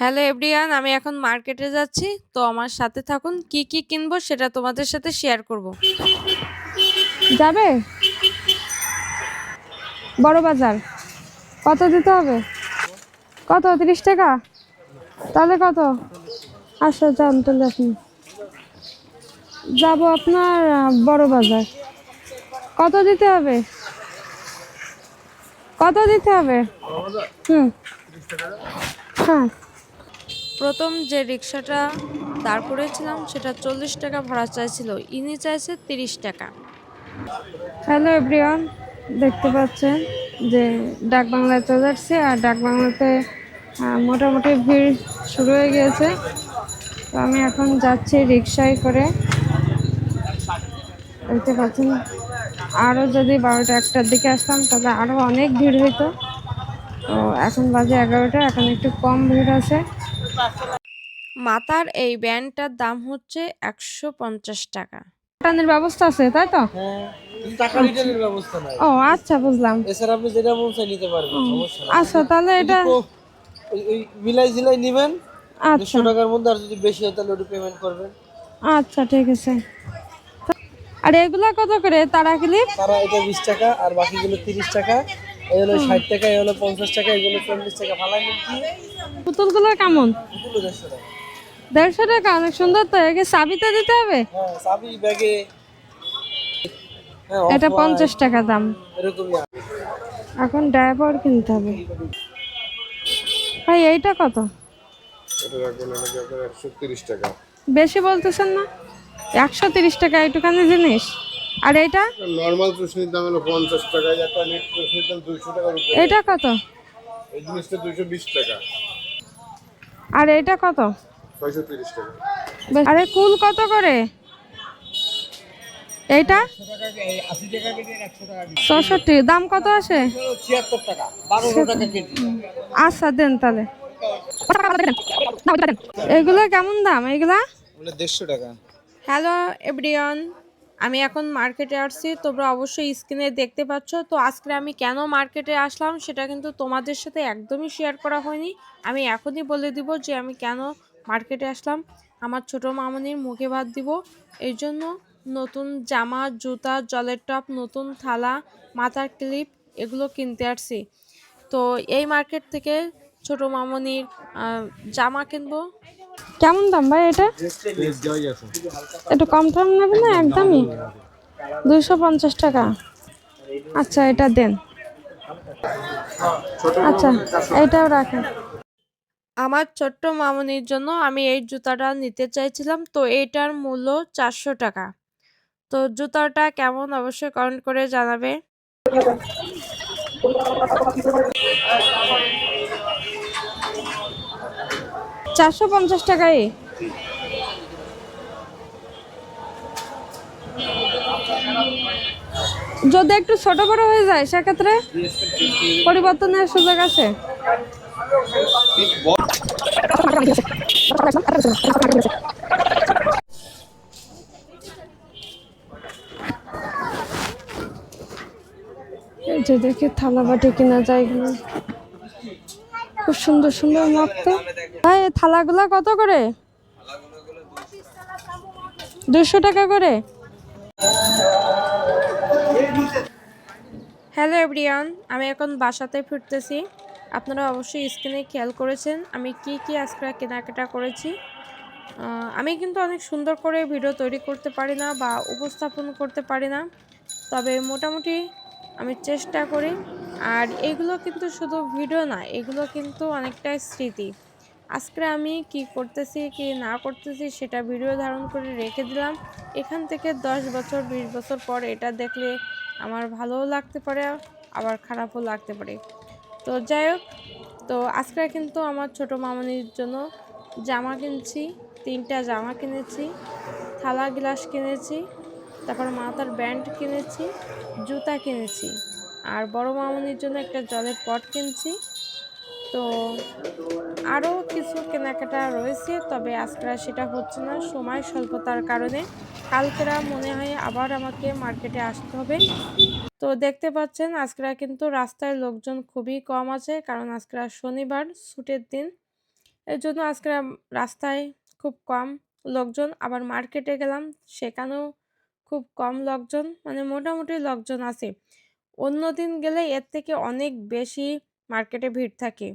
Hello everyone, আমি এখন মার্কেটে যাচ্ছি। তো আমার সাথে থাকুন, কি কি কিনবো সেটা তোমাদের সাথে শেয়ার করব। যাবে? বড় বাজার। কত দিতে হবে? কত? তিরিশ টাকা? তাহলে কত? আচ্ছা যান তাহলে আপনি যাব আপনার বড় বাজার। কত দিতে হবে? কত দিতে হবে? হুম। হ্যাঁ। প্রথম যে রিক্সাটা দাঁড় করেছিলাম সেটা চল্লিশ টাকা ভাড়া চাইছিল। ইনি চাইছে তিরিশ টাকা। হ্যালো এভরিওয়ান, দেখতে পাচ্ছেন যে ডাক বাংলায় চলে যাচ্ছে আর ডাক বাংলাতে মোটামুটি ভিড় শুরু হয়ে গিয়েছে। তো আমি এখন যাচ্ছি রিক্সায় করে। দেখতে পাচ্ছেন আরও যদি বারোটা একটার দিকে আসতাম, তাহলে আরও অনেক ভিড় হইতো। তো এখন বাজে এগারোটা, এখন একটু কম ভিড় আছে। মাথার এই ব্যান্ডটার দাম হচ্ছে একশো পঞ্চাশ টাকা। টানের ব্যবস্থা আছে তাই তো? হ্যাঁ টাকা রিটার্নের ব্যবস্থা নাই। ও আচ্ছা বুঝলাম। এছাড়া আপনি যেটা মন চাই নিতে পারবেন সমস্যা নাই। আচ্ছা তাহলে এটা ওই ওই মিলাই জিলাই নিবেন আচ্ছা। টাকার মধ্যে আর যদি বেশি হয় তাহলে ওটা পেমেন্ট করবেন। আচ্ছা ঠিক আছে। আর এগুলা কত করে? তারা ক্লিপ তারা এটা বিশ টাকা আর বাকিগুলো তিরিশ টাকা। এই হলো ষাট টাকা এই হলো পঞ্চাশ টাকা এগুলো চল্লিশ টাকা। ফালাই কি? পুতুলগুলো কেমন? এগুলো দেড়শো টাকা। দেড়শো টাকা অনেক সুন্দর তো। একে চাবিতে দিতে হবে? হ্যাঁ চাবি ব্যাগে। হ্যাঁ এটা পঞ্চাশ টাকা দাম। এরকমই এখন ড্রাইভার কিনতে হবে। ভাই এইটা কত? বেশি বলতেছেন না? একশো তিরিশ টাকা এইটুখানি জিনিস? আর এইটা নর্মাল চুষনির দাম হলো পঞ্চাশ টাকা একটা নেট চুষনির দাম দুইশো টাকার উপরে। এইটা কত? এই জিনিসটা দুইশো বিশ টাকা। আর এইটা কত? ছয়শো তিরিশ টাকা। আরে কুল কত করে? এইটা চৌষট্টি দাম কত আসে? ছিয়াত্তর টাকা বারোশো টাকা কেজি। আচ্ছা দেন তাহলে। এগুলো কেমন দাম? এগুলা? দেড়শো টাকা। হ্যালো এভরিওয়ান আমি এখন মার্কেটে আসছি, তোমরা অবশ্যই স্ক্রিনে দেখতে পাচ্ছ। তো আজকে আমি কেন মার্কেটে আসলাম সেটা কিন্তু তোমাদের সাথে একদমই শেয়ার করা হয়নি। আমি এখনই বলে দিব যে আমি কেন মার্কেটে আসলাম। আমার ছোট মামনির মুখে ভাত দিব। এই জন্য নতুন জামা, জুতা, জলের টপ, নতুন থালা, মাথার ক্লিপ এগুলো কিনতে আসছি। তো এই মার্কেট থেকে ছোট মামনির জামা কিনবো। কেমন দাম ভাই এটা? একটু কম টম নেবে না? একদমই? দুইশো পঞ্চাশ টাকা। আচ্ছা এটা দেন। আচ্ছা এটাও রাখেন। আমার ছোট্ট মামনির জন্য আমি এই জুতাটা নিতে চাইছিলাম। তো এইটার মূল্য চারশো টাকা। তো জুতাটা কেমন? অবশ্যই কমেন্ট করে জানাবে। চারশো পঞ্চাশ টাকায়। যদি একটু ছোট বড় হয়ে যায়, সেক্ষেত্রে পরিবর্তনের সুযোগ আছে। দেখি থালা বাটি কিনা যায় খুব সুন্দর সুন্দর মাপ তো ভাই, থালাগুলা কত করে? দুশো টাকা করে। হ্যালো এভরিয়ান, আমি এখন বাসাতে ফিরতেছি। আপনারা অবশ্যই স্ক্রিনে খেয়াল করেছেন, আমি কি কি আজকে কেনাকাটা করেছি। আমি কিন্তু অনেক সুন্দর করে ভিডিও তৈরি করতে পারি না বা উপস্থাপন করতে পারি না। তবে মোটামুটি আমি চেষ্টা করি। আর এগুলো কিন্তু শুধু ভিডিও না, এগুলো কিন্তু অনেকটাই স্মৃতি। আজকে আমি কি করতেছি, কি না করতেছি সেটা ভিডিও ধারণ করে রেখে দিলাম। এখান থেকে দশ বছর, বিশ বছর পর এটা দেখলে আমার ভালোও লাগতে পারে, আবার খারাপও লাগতে পারে। তো যাই হোক, তো আজকে কিন্তু আমার ছোট মামনির জন্য জামা কিনছি, তিনটা জামা কিনেছি, থালা, গ্লাস কিনেছি, তারপর মাথার ব্যান্ড কিনেছি, জুতা কিনেছি। আর বড় মামনির জন্য একটা জলের পট কিনছি। তো আরও কিছু কেনাকাটা রয়েছে, তবে আজকে সেটা হচ্ছে না। সময় স্বল্পতার কারণে কালকেরা মনে হয় আবার আমাকে মার্কেটে আসতে হবে। তো দেখতে পাচ্ছেন, আজকে কিন্তু রাস্তায় লোকজন খুবই কম আছে, কারণ আজকে শনিবার, ছুটের দিন। এর জন্য আজকে রাস্তায় খুব কম লোকজন। আবার মার্কেটে গেলাম, সেখানেও খুব কম লোকজন মানে মোটামুটি লোকজন আছে। অন্য দিন গেলে এর থেকে অনেক বেশি মার্কেটে ভিড় থাকে।